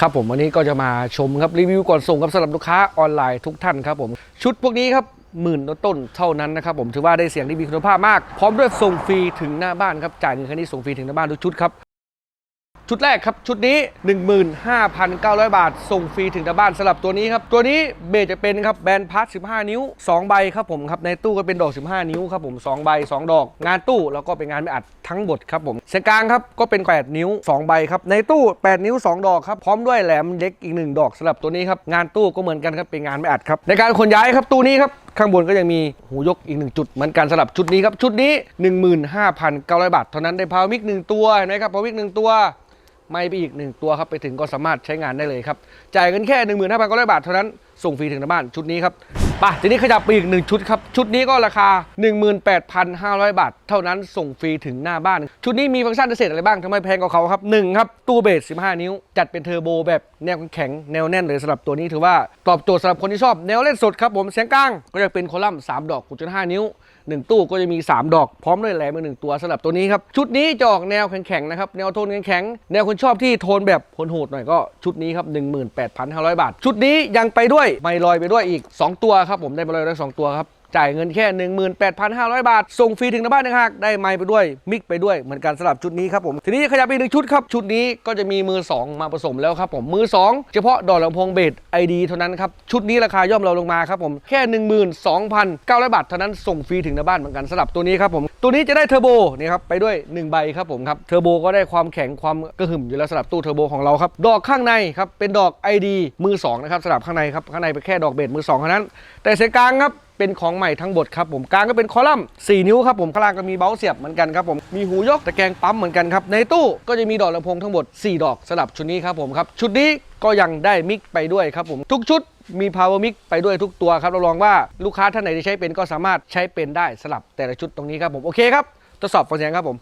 ครับผมวันนี้ก็จะมาชมครับรีวิวก่อนส่งครับสำหรับลูกค้าออนไลน์ทุกท่านครับผมชุดพวกนี้ครับหมื่นต้นเท่านั้นนะครับผมถือว่าได้เสียงที่มีคุณภาพมาก พร้อมด้วยส่งฟรีถึงหน้าบ้านครับจ่ายเงินแค่นี้ส่งฟรีถึงหน้าบ้านทุกชุดครับ ชุดแรกครับชุดนี้ 15,900 บาท ส่งฟรีถึงหน้าบ้านสำหรับตัวนี้ครับ ตัวนี้เบสจะเป็นครับแบนพาร์ท15 นิ้ว 2 ใบครับผมครับในตู้ก็เป็นดอก 15 นิ้วครับผม 2 ใบ 2 ดอก งานตู้แล้วก็เป็นงานไม่อัดทั้งหมดครับผมเสกลางครับก็เป็น 8 นิ้ว 2 ใบครับในตู้ 8 นิ้ว 2 ดอกครับพร้อมด้วยแหลมเล็กอีก 1 ดอกสำหรับตัวนี้ครับงานตู้ก็เหมือนกันครับเป็นงานไม่อัดครับในการขนย้ายครับตู้นี้ครับข้างบนก็ยังมีหูยกอีกหนึ่งจุดเหมือนกันสำหรับชุดนี้ครับชุดนี้ 15,900 บาทเท่านั้นได้พาวมิกหนึ่งตัวเห็นไหมครับพาวมิกหนึ่งตัว ไม่ไปอีกหนึ่งตัวครับไปถึงก็สามารถใช้งานได้เลยครับ จ่ายเงินแค่ 15,900 บาทเท่านั้นส่งฟรีถึงหน้าบ้านชุดนี้ครับไป่ะทีนี้ขยับไปอีกหนึ่งชุดครับ ชุดนี้ก็ราคา 18,500 บาท เท่านั้นส่งฟรีถึงหน้าบ้าน ชุดนี้มีฟังก์ชันพิเศษอะไรบ้างทำไมแพงกว่าเขาครับหนึ่งครับตู้เบส 15 นิ้ว จัดเป็นเทอร์โบแบบแนวแข็งแนวแน่นเลยสำหรับตัวนี้ถือว่าตอบโจทย์สำหรับคนที่ชอบแนวเล่นสดครับผมเสียงกลางก็จะเป็นคอลัมน์3ดอก6.5นิ้ว หนึ่งตู้ก็จะมี 3 ดอกพร้อมด้วยแหลมอีกหนึ่งตัวสำหรับตัวนี้ครับ ชุดนี้จะออกแนวแข็งๆนะครับ แนวโทนแข็งๆ แนวคนชอบที่โทนแบบโหดๆหน่อยก็ชุดนี้ครับ 18,500 บาท ชุดนี้ยังไปด้วยไมลอยไปด้วยอีก 2 ตัวครับผมได้ไมลอยได้2ตัวครับ จ่ายเงินแค่ 18,500 บาท ส่งฟรีถึงหน้าบ้านนะครับได้ไมค์ไปด้วย มิกไปด้วยเหมือนกันสำหรับชุดนี้ครับผม ทีนี้ขยับไปอีกหนึ่งชุดครับ ชุดนี้ก็จะมีมือ 2 มาผสมแล้วครับผม มือ 2 เฉพาะดอกลำโพงเบสไอดีเท่านั้นครับ ชุดนี้ราคาย่อมเราลงมาครับผม แค่ 12,900 บาทเท่านั้นส่งฟรีถึงหน้าบ้านเหมือนกันสำหรับตัวนี้ครับผม ตัวนี้จะได้เทอร์โบนี่ครับไปด้วย 1 ใบครับผมครับ เทอร์โบก็ได้ความแข็งความกระหึ่มอยู่แล้วสำหรับตู้เทอร์โบของเราครับ ดอกข้างในครับเป็นดอก ID มือ2นะครับสำหรับข้างในครับข้างในเป็นแค่ดอกเบสมือ2เท่านั้น แต่เส้นกลางครับ เป็นของใหม่ทั้งหมดครับผมกลางก็เป็นคอลัมน์4นิ้วครับผมข้างล่างก็มีเบ้าเสียบเหมือนกันครับผมมีหูยกตะแกรงปั๊มเหมือนกันครับในตู้ก็จะมีดอกลำโพงทั้งหมด 4 ดอกสลับชุดนี้ครับผมครับชุดนี้ก็ยังได้มิกไปด้วยครับผมทุกชุดมี power mic ไปด้วยทุกตัวครับเรับรองว่าลูกค้าท่านไหนที่ใช้เป็นก็สามารถใช้เป็นได้สลับแต่ละชุดตรงนี้ครับผมโอเคครับทดสอบฟังเสียงครับผม